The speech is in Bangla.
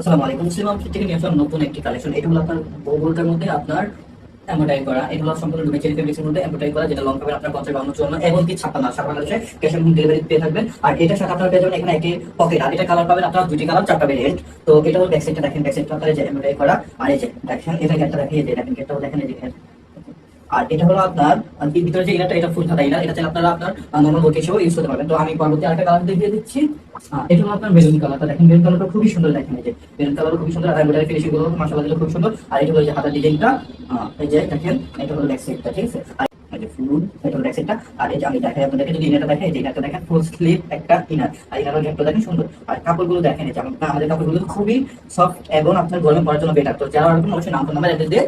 আসসালামু আলাইকুম থেকে নিয়ে নতুন একটি কালেকশন এটা আপনার মধ্যে আপনার করা। এগুলো সম্পূর্ণ ডুমেচেরি ফেব্রিক্সের মধ্যে করা, যেটা আপনার পঞ্চাশ বাউন্ন চুয়ান্ন এবং কি ছাপ্পান্ন ছাপ্পান্ন আছে ক্যাশ অন ডেলিভারি পেয়ে থাকবেন। আর এটার সাথে আপনারা পেয়ে যাবেন এখানে একটি পকেট আর এটা কালার পাবেন আপনার দুটি কালার চারটা ভেরিয়েন্ট তো এটা হলো দেখেন ব্যাক সাইডটা যে করা। আর এই যে দেখেন এটা গেটটা দেখেন দেখেন গেটটাও দেখেন, এই যে। আর এটা হলো আপনার ভিতরে যে ইনারটা এটা ফুল খাতা ইনার এটা আপনারা আপনার নর্মাল ওকে হিসেবে ইউজ করতে পারবেন। তো আমি পরবর্তী আরেকটা কালার দেখিয়ে দিচ্ছি। এটা হলো আপনার মেরুন কালারটা দেখেন মেরুন কালারটা খুবই সুন্দর দেখেন এই যে। মেরুন কালার খুবই সুন্দর, আর এমব্রয়ডারি ফিনিশিংগুলো মাশাআল্লাহ দিলে খুব সুন্দর। আর এটা হলো যে হাতার ডিজাইনটা এই যে দেখেন, এটা হলো ব্যাক সাইডটা ঠিক আছে? ফুল এটা আর আমি দেখেন দেখেন একটা আর সুন্দর। আর কাপড়গুলো দেখেন আমাদের কাপড়গুলো খুবই সফট এবং আপনার গরমে পরার জন্য বেটার তো যারা অবশ্যই নাম ফোন নাম্বার দিয়ে